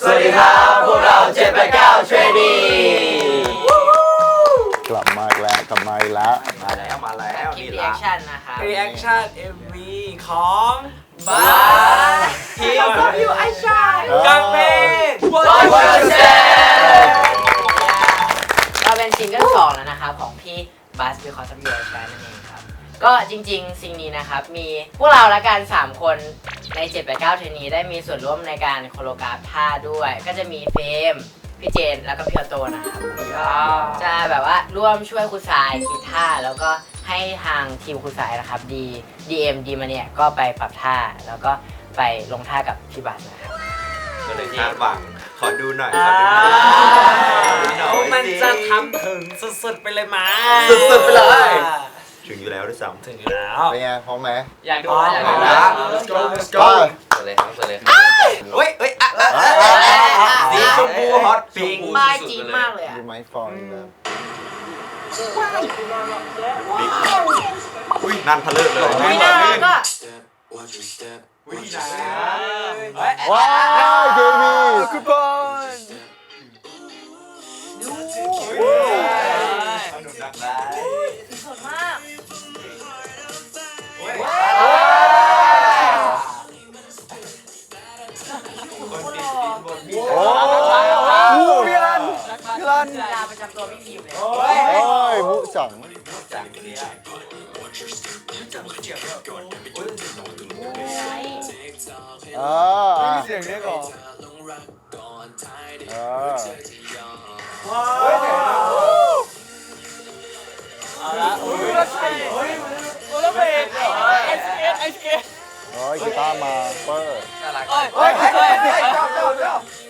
สวัสดีครับ พวกเรา789 Trainee กลับมาอีกแล้วกลับมาอีกแล้วมาแล้วมาแล้วคลิปนี่รีละแอคชั่นนะคะ reaction MV ของบ้าทีมอยู่ไอชายกังเป็น What you say เราเป็นซิงเกิลสองแล้วนะครับของพี่บัสบิคอสบิวชายนั่นเองครับ ก็จริงๆ สิ่งนี้นะครับ มีพวกเราและกัน 3 คนใน 789เทรนนีได้มีส่วนร่วมในการโคโรกราฟท่าด้วย ก็จะมีเฟรมพี่เจนแล้วก็พี่ออโตนะครับก็จะแบบว่าร่วมช่วยครูสายคิดท่าแล้วก็ให้ทางทีมครูสายนะครับดี DM ดีมาเนี่ยก็ไปปรับท่าแล้วก็ไปลงท่ากับพี่บัสนะครับก็เลยคาดหวังขอดูหน่อยขอ่าอดูหน่อยมันจะทำถึงสุดๆไปเลยมั้ยสุดๆไปเลย ถึงอยู่แล้วด้วยซ้ำถึงอยู่แล้วเป็นไงพร้อมไหมอยากดูอ๋ออยากเอาดูละ Let's go let's ไป go เปิดเลยครับเปิดเลยครับเฮ้ยเฮ้ยอะอะอะอะอะสีชมพูฮอตปิงป้ายจีนมากเลยอะดูไม้ฟอยล์นะอุ้ยนั่นพะเลิศเลยไม่น่ารักอะอุ้ยนะว้าวเคมี ตัวไม่ทีมเลยโอ้ยมุสังจังเนี่ยอ่าอะเสียงเนี้ยก่อนอ่าเอาละอุ้ยแล้วใช่เฮ้ยแล้วเพลงไอสเก็ตไอสเก็ตโอ้ยกีตาร์มาเปอร์น่ารักเฮ้ยเฮ้ยเฮ้ยเฮ้ยชอบชอบชอบมา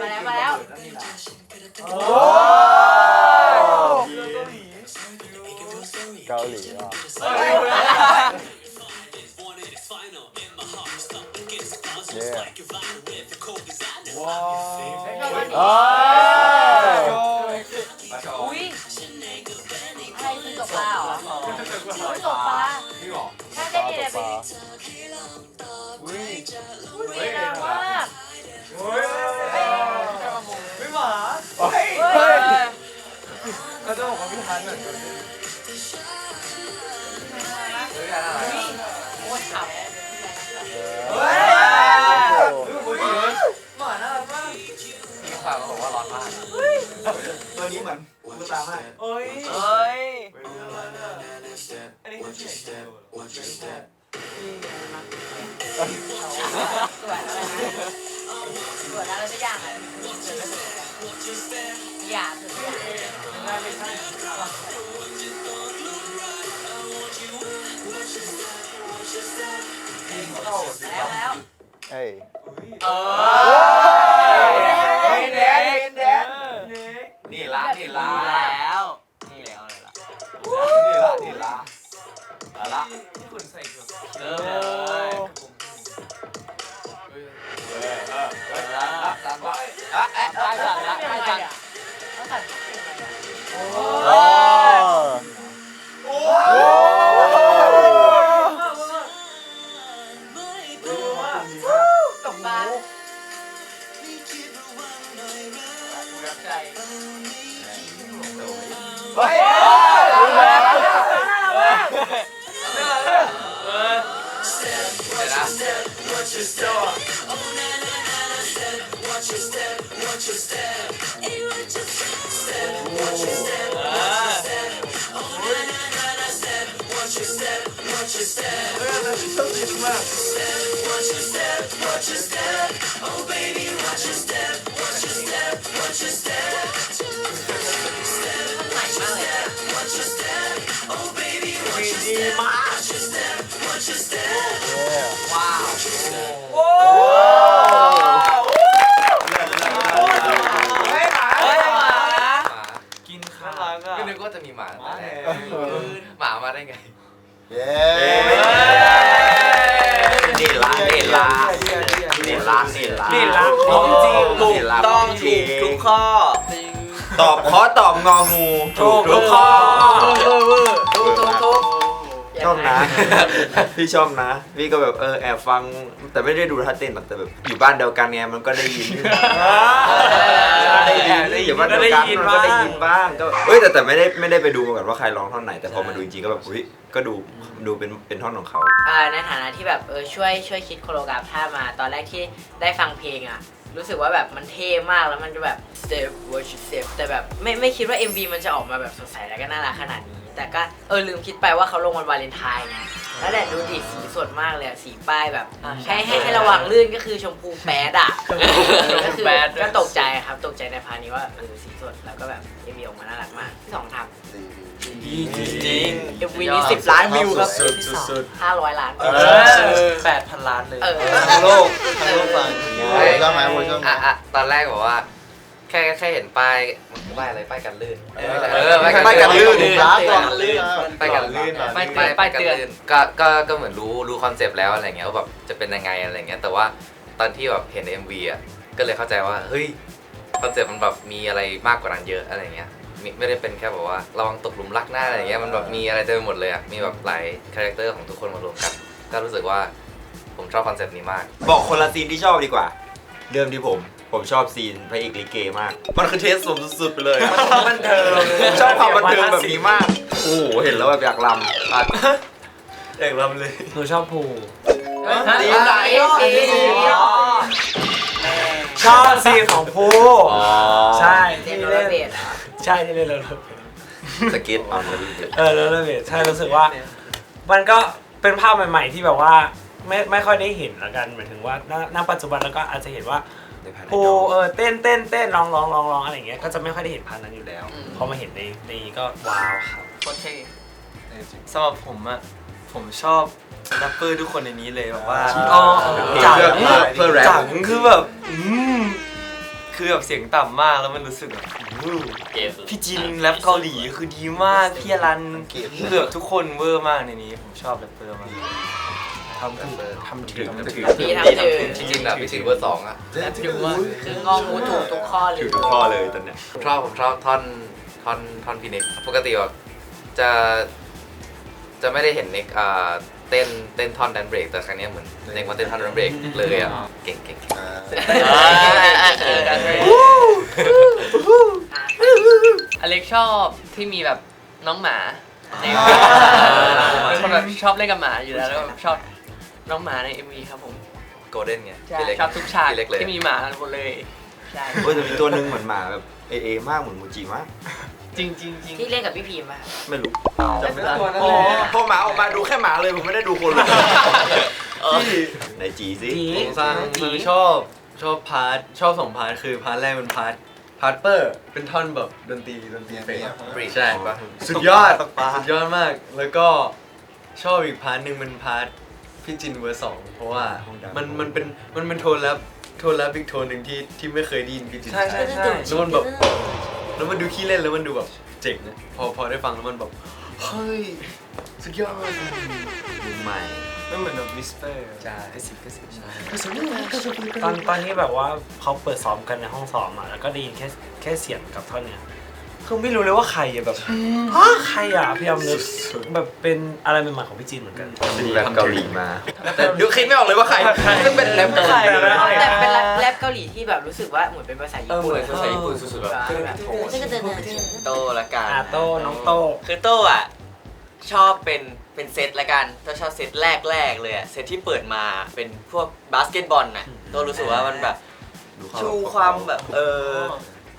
มาแล้วมาแล้วโอ้เกาหลีอะเฮ้ยเย้ว้าวอ้าวอุ้ยอะไรคือตกปลาเหรออุ้ยตกปลานี่หรอน่าปจะลาดีตเลยกป พี่ทันเหมือนกันเฮ้ยอะไรอุ้ยโคตรขับเฮ้ยหมาน่ารักมากมีข่าวบอกว่าร้อนมากตัวนี้เหมือนกูตามให้เอ้ย เฮ้ยเออ ดีมาก เฮ้ยหมาเฮ้ยหมากินข้าวก็นึกว่าจะมีหมามาแหมามาได้ไง เย้ ข้อ ตอบขอตอบงองูถูกทุกข้อทุกทุกทุกชอบนะ พี่ชอบนะ พี่ก็แบบเออแอบฟัง แต่ไม่ได้ดูท่าเต้นหรอกแต่แบบอยู่บ้านเดียวกันไงมันก็ได้ยินได้ยินได้อยู่บ้านเดียวกันมันก็ได้ยินบ้างก็เอ้ยแต่แต่ไม่ได้ไม่ได้ไปดูมาก่อนว่าใครร้องท่อนไหน แต่พอมาดูจริงๆก็แบบอุ้ยก็ดูดูเป็นเป็นท่อนของเขาอ่าในฐานะที่แบบเออช่วยช่วยคิดโคโรกราฟท่ามา ตอนแรกที่ได้ฟังเพลงอะ รู้สึกว่าแบบมันเท่มากแล้วมันจะแบบ step watch step แต่แบบไม่ไม่คิดว่า MV มันจะออกมาแบบสดใสแล้วก็น่ารักขนาดนี้ แต่ก็เออลืมคิดไปว่าเขาลงวันวาเลนไทน์ไงแล้วแหละดูดิสีสดมากเลยอะสีป้ายแบบให้ให้ให้ระวังลื่นก็คือชมพูแปดอะก็คือก็ตกใจครับตกใจในพาร์ทนี้ว่าเออสีสดแล้วก็แบบ MV ออกมาน่ารักมากที่สองทำจริง MV นี้สิบล้านวิวครับสุดสุดห้าร้อยล้านแปดพันล้านเลยเออ ทั้งโลกทั้งโลกฟังเวอร์ชันไหมเวอร์ชันไหม อะอะตอนแรกบอกว่า แค่แค่เห็นป้ายป้ายอะไรป้ายกันลื่นเออป้ายกันลื่น ร้านก่อนลื่นป้ายกันลื่นป้ายเตืป้าอยนป้ายเตือนลื่นก็ก็ก็เหมือนรู้รู้คอนเซปต์แล้วอะไรเงี้ยว่าแบบจะเป็นยังไงอะไรเงี้ยแต่ว่าตอนที่แบบเห็น MV อะก็เลยเข้าใจว่าเฮ้ยคอนเซปต์มันแบบมีอะไรมากกว่านั้นเยอะอะไรเงี้ย มิไม่ได้เป็นแค่แบบว่าระวังตกหลุมรักหน้าอะไรเงี้ยมันแบบมีอะไรเต็มไปหมดเลยอะมีแบบหลายคาแรคเตอร์ของทุกคนมารวมกัน ก็รู้สึกว่าผมชอบคอนเซปต์นี้มาก บอกคนละซีนที่ชอบดีกว่า เริ่มที่ผม ผมชอบซีนพระเอกลิเกมาก มันคือเทสสมสุดๆไปเลยมันเทิงชอบความบันเทิงแบบนี้มาก โอ้โหเห็นแล้วแบบอยากลำอะอยากลำเลยหนูชอบภูสีไหนสีชอบซีนของภูใช่เล่ที่น โรลเล่นเบดเหรอใช่ที่เล่นเลยสเก็ตออนเลยเออแล้วเลยใช่รู้สึกว่า มันก็เป็นภาพใหม่ ๆ ที่แบบว่าไม่ไม่ค่อยได้เห็นละกันหมายถึงว่าณณปัจจุบันแล้วก็อาจจะเห็นว่าภูเออเต้นเต้นเต้นร้องร้องร้องร้องอะไรอย่างเงี้ยก็จะไม่ค่อยได้เห็นพาร์ทนั้นอยู่แล้วพอมาเห็นในในนี้ก็ว้าวครับ โคตรเท่สำหรับผมอะผมชอบแรปเปอร์ทุกคนในนี้เลยแบบว่าอ๋อจังเพื่อเพื่อแรป จังคือแบบอืมคือแบบเสียงต่ำมากแล้วมันรู้สึกแบบ อู้พี่จินแรปเกาหลีคือดีมาก พี่อรันคือแบบทุกคนเวอร์มากในนี้ ผมชอบแรปเปอร์มากทำถึงทำถึงทำถึงพี่ทำถึงจริงๆแบบพี่สิงเบอร์สองอะคืององูถูกทุกข้อเลยถือทุกข้อเลยตอนเนี้ยชอบผมชอบท่อนท่อนท่อนพี่เน็กปกติแบบจะจะไม่ได้เห็นเน็กอ่าเต้นเต้นท่อนแดนเบรกแต่ครั้งเนี้ยเหมือนเน็กมาเต้นท่อนแดนเบรกเลยอะเก่งเก่งเก่ง อเล็กชอบที่มีแบบน้องหมาในเป็นคนแบบชอบเล่นกับหมาอยู่แล้วแล้วก็ชอบน้องหมาใน MV ครับผมโกลเด้นไงใช่พี่เล็กชอบทุกฉากพี่เล็กเลยที่มีหมาหมดเลยใช่โอ้ยแต่มีตัวหนึงเหมือนหมาแบบเอเอมากเหมือนมูจิมากจริงจริงจริง ที่เล่นกับพี่พีมป่ะไม่รู้จำไม่ได้อ๋อพอหมาออกมาดูแค่หมาเลยผมไม่ได้ดูคนเลยไหนจีสิผมสร้างคือชอบชอบพาร์ทชอบสองพาร์ทคือพาร์ทแรกเป็นพาร์ทพาร์ทเปอร์เป็นท่อนแบบดนตรีดนตรีเฟสบรีดใช่ปะสุดยอดสุดยอดมาก แล้วก็ชอบอีกพาร์ทหนึ่งเป็นพาร์ทพี่จินเวอร์สองเพราะว่ามันมันเป็นมันเป็นโทนแรปโทนแรปอีกโทนหนึ่งที่ที่ไม่เคยได้ยินพี่จินใช่ใช่ใช่แล้วมันแบบแล้วมันดูขี้เล่นแล้วมันดูแบบเจ๋งนะพอพอได้ฟังแล้วมันแบบเฮ้ยสุดยอดมุมใหม่ มันเหมือนแบบวิสเปอร์ใช่สิบกระสิบใช่ตอนตอนนี้แบบว่าเขาเปิดซ้อมกันในห้องซ้อมอะแล้วก็ได้ยินแค่แค่เสียงกับท่อนเนี้ยคือไม่รู้เลยว่าใครอะแบบฮะใครอะพี่ยอมนึกแบบเป็นอะไรใหม่ๆของพี่จีนเหมือนกัน เป็นแรปเกาหลีมา แต่ดูคิดไม่ออกเลยว่าใครซึ่งเป็นแรปเกาหลีแต่เป็นแรปเกาหลีที่แบบรู้สึกว่าเหมือนเป็นภาษาญี่ปุ่นเหมือนภาษาญี่ปุ่นสุดๆแบบแบบโตละกันอาโต้น้องโต้คือโต้อะ ชอบเป็นเป็นเซตละกันโต้ชอบเซตแรกแรกๆเลยอะเซตที่เปิดมาเป็นพวกบาสเกตบอลน่ะโต้รู้สึกว่ามันแบบชูความแบบเออ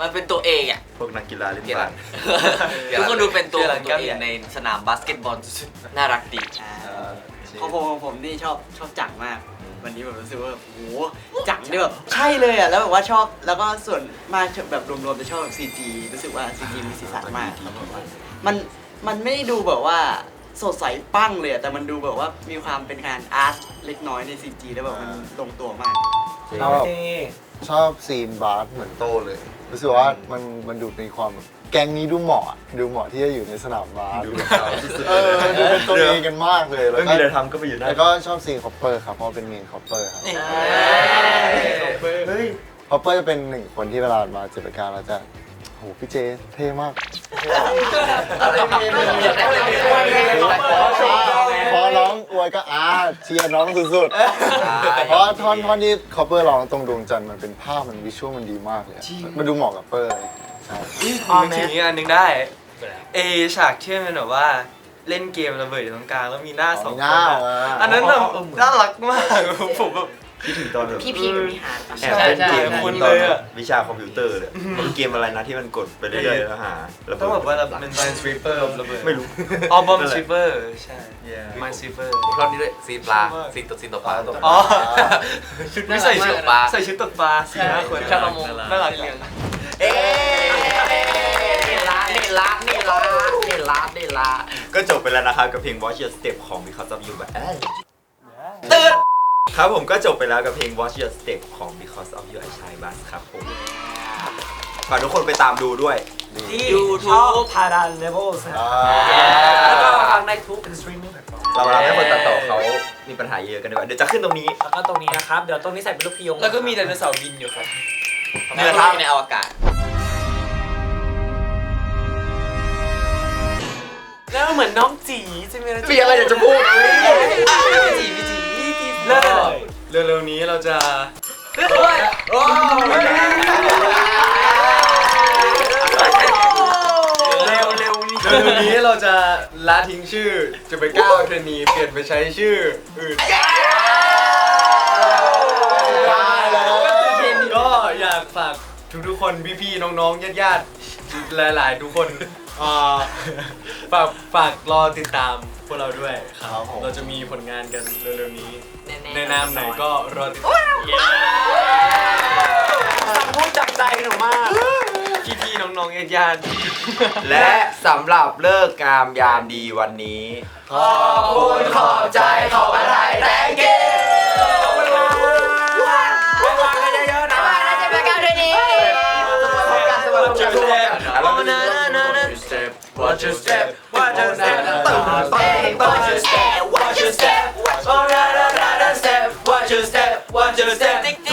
มันเป็นตัวเองอะ พวกนักกีฬาเล่นเกียบารัสนทุกคนดูเป็นตัวเกียร์ขหลัองงตัวเอเกียงร์ในสนามบาสเกตบอลสุดๆน่ารักดีของผมของผมนี่ชอบชอบจังมาก วันนี้แบบรู้สึกว่าโอ้โหจังได้แบบใช่เลยอะแล้วแบบว่าชอบแล้วก็ส่วนมากแบบรวมๆจะชอบแบบ CG รู้สึกว่า CG มีสีสันมากครับผมมัน มันไม่ได้ดูแบบว่าสดใสปั้งเลยอะแต่มันดูแบบว่ามีความเป็นการอาร์ตเล็กน้อยใน CG แล้วแบบมันลงตัวมากน้องเต้ชอบซีนบาสเหมือนโตเลย รู้สึกว่ามันมันดูมีความแบบแก๊งนี้ดูเหมาะ ดูเหมาะที่จะอยู่ในสนามบาสดูเป็นเขาที่สุดเออดูเป็นตัวเองกันมากเลยแล้วไม่ก็มีอะไรทำก็ไปอยู่หน้าแล้วก็ชอบซีนคอปเปอร์ครับเพราะว่าเป็นเมนคอปเปอร์ครับ เฮ้ย คอปเปอร์จะเป็นหนึ่งคนที่เวลามาเจ็บการแล้วจะโหพี่เจเท่มากพอร้องอวยก็อาเชียร์น้องสุดๆเพราะท่อนท่อนที่คอปเปอร์ร้องตรงดวงจันทร์มันเป็นภาพมันวิชวลมันดีมากเลยอะมันดูเหมาะกับเปอร์เลยใช่นึกถึงอีกอันหนึงได้เอฉากที่มันแบบว่าเล่นเกมระเบิดอยู่ตรงกลางแล้วมีหน้าสองหคน้านอะมาอันนั้นแบบน่ารักมากผมแบบ คิดถึงตอนแบบพี่พีกับพี่ฮาร์ดแอบเล่นเกมใช่ใช่ คุณใช่เลยอะวิชาคอมพิวเตอร์เลยมันเกมอะไรนะที่มันกดไปเรื่อยๆแล้วหาแล้วต้องแบบว่าเราเป็น Mine Sweeper ระเบิดไม่รู้ อ๋อบอมสวีเปอร์ใช่ Mine Sweeper รอบนี้ด้วยซีนปลาซีนตกซีนตกปลาอ๋อชุดไม่น่าใส่รักชุมาดกปลาใส่ชุดตกปลาสี่ห้าคนชาวประมงน่ารักจัง เอ๊นี่ละนี่ละนี่ละนี่ละนี่ละก็จบไปแล้วนะครับกับเพลง Watch Your Step ของ Because of You แบบตื่น ครับผมก็จบไปแล้วกับเพลง Watch Your Step ของ Because of You ไอชายบัสครับผมฝากทุกคนไปตามดูด้วย ที่ YouTube ชอบพาราเลเวลส์นะแล้วก็ฟังได้ทุกสตรีมมิ่งแพลตฟอร์มเราเราให้คนตัดต่อเขามีปัญหาเยอะกันดีกว่าเดี๋ยวจะขึ้นตรงนี้ แล้วก็ตรงนี้นะครับ เดี๋ยวตรงนี้ใส่เป็นรูปพี่ยงแล้วก็มีไดโนเสาร์บินอยู่ครับเนี่ยครับในอวกาศ แล้วเหมือนน้องจีจะมีอะไรมีอะไรอยากจะพูดจีพีจี เลิศเร็วๆนี้เราจะเร็วเร็วนี่เร็วๆนี้เราจะละทิ้งชื่อจะไปก้าวเทรนนีเปลี่ยนไปใช้ชื่ออื่นก็อยากฝากทุกๆคนพี่ๆน้องๆญาติๆหลายๆทุกคนอ่าฝากฝากรอติดตาม พวกเราด้วยครับเราจะมีผลงานกันเร็วๆนี้ ในนามไหนก็รอติดตามพูดจับใจหนูมาก พี่ๆน้องๆญาติๆและสำหรับเลิกงามยามดีวันนี้ ขอบคุณขอบใจขอบอะไรแรงเกวางกันเยอะๆนะน่าจะไปกันด้วยนี้พบกันสวัสดีครับ Watch your step Watch your step, watch your step, watch your step, watch your step, watch your step, watch your step, watch your step.